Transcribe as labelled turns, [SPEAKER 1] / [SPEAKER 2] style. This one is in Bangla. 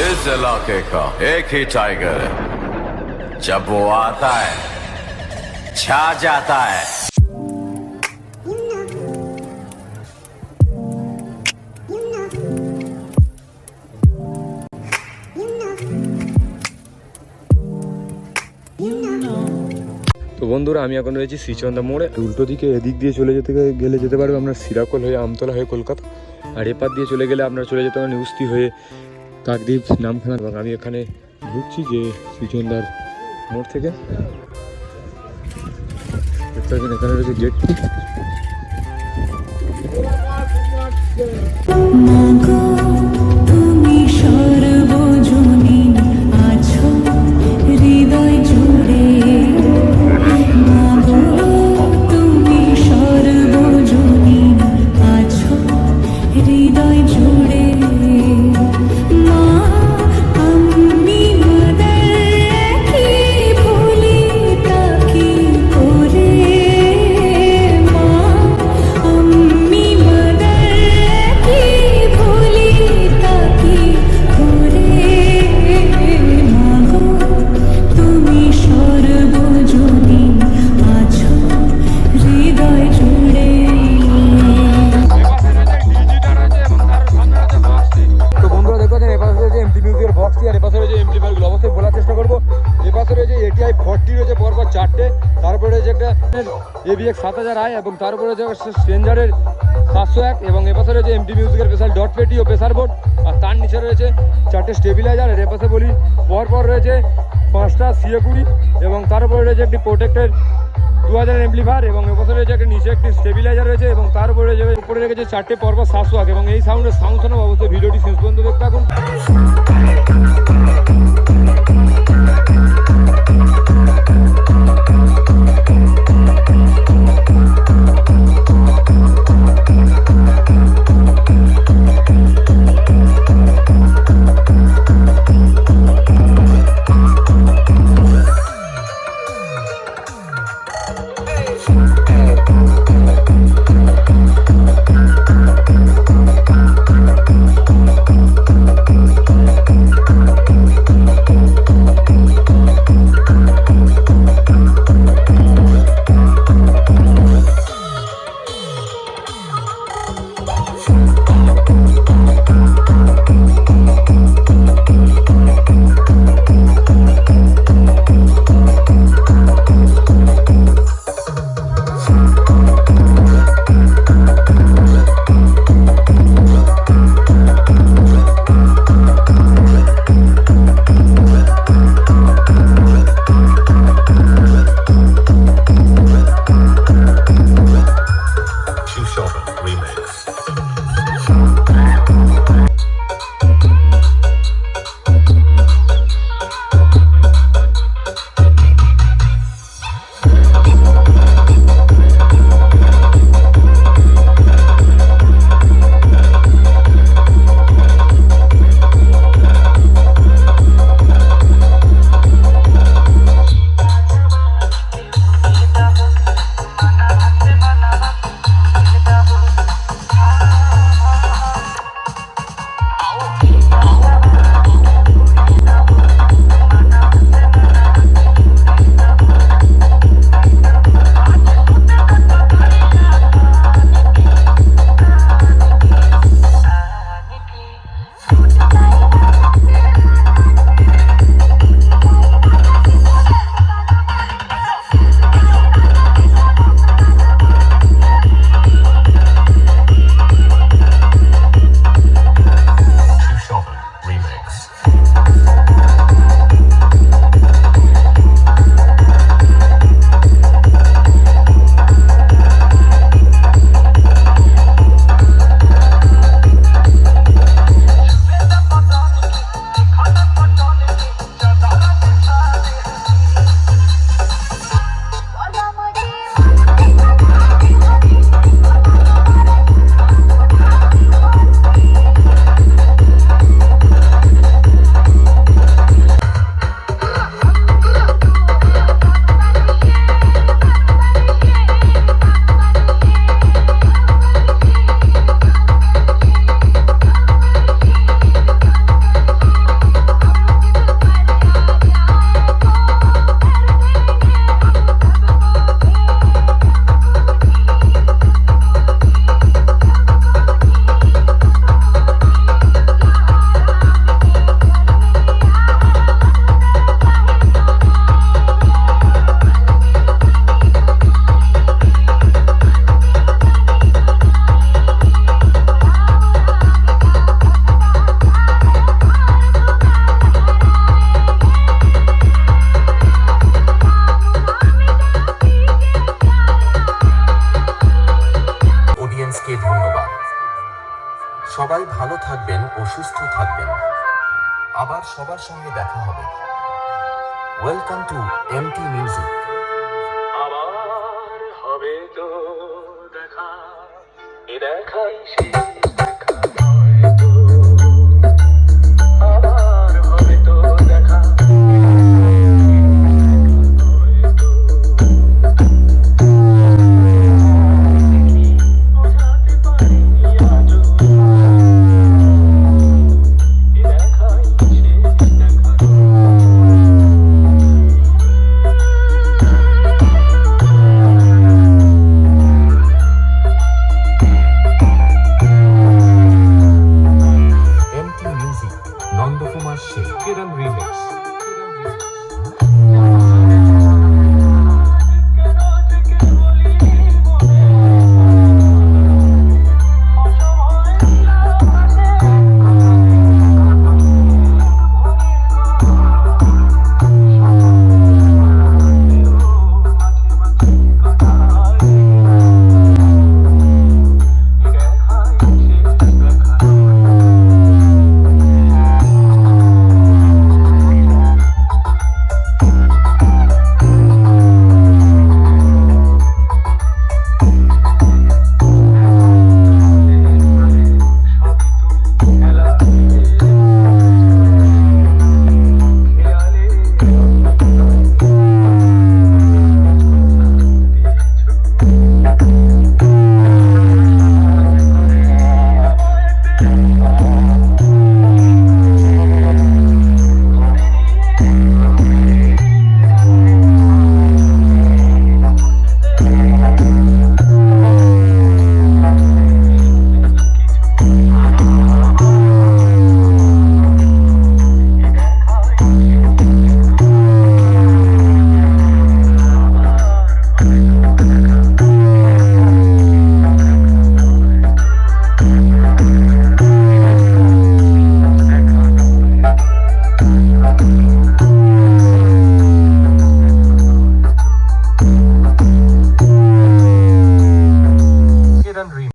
[SPEAKER 1] इस इलाके का एक ही टाइगर है जब वो आता है छा जाता है
[SPEAKER 2] তো বন্ধুরা আমি এখন রয়েছি শ্রীচন্দা মোড়ে উল্টো দিকে এদিক দিয়ে চলে যেতে গেলে যেতে পারবে আপনার সিরাকল হয়ে আমতলা হয়ে কলকাতা আর এপার দিয়ে চলে গেলে আপনার চলে যেতে পারেন উস্তি হয়ে কাকদ্বীপ নামখানা। এবং আমি এখানে ঢুকছি যে সুজনদার মোড় থেকে। এখানে রয়েছে
[SPEAKER 3] গেটটি তুমি
[SPEAKER 2] অবশ্যই বলার চেষ্টা করব। এপাশে রয়েছে এটিআই ফর্টি রয়েছে, পরপর চারটে। তারপরে রয়েছে একটা এবিএক্স সাত হাজার আই এবং তারপরে রয়েছে স্ট্রেঞ্জারের সাতশো এক এবং এপাশে রয়েছে এমটি মিউজিকের স্পেশাল ডট পেটি ও প্রেসার বোর্ড আর তার নিচে রয়েছে চারটে স্টেবিলাইজার আর এপাশে বলি, পরপর রয়েছে পাঁচটা সিএ কুড়ি এবং তারপরে রয়েছে একটি প্রোটেক্টের দু হাজার এমপ্লিফায়ার এবং এপাশে রয়েছে একটা নিচে একটি স্টেবিলাইজার রয়েছে এবং তার উপরে রয়েছে উপরে রেখেছে চারটে পরপর সাতশো এক এবং এই সাউন্ডের সাউন্ড শোনাবো, অবশ্যই ভিডিওটি শেষ পর্যন্ত দেখতে থাকুন।
[SPEAKER 4] ও সুস্থ থাকবেন। আবার সবার সঙ্গে দেখা হবে। ওয়েলকাম টু এমটি মিউজিক
[SPEAKER 5] আবার হবে তো দেখা। এ দেখাই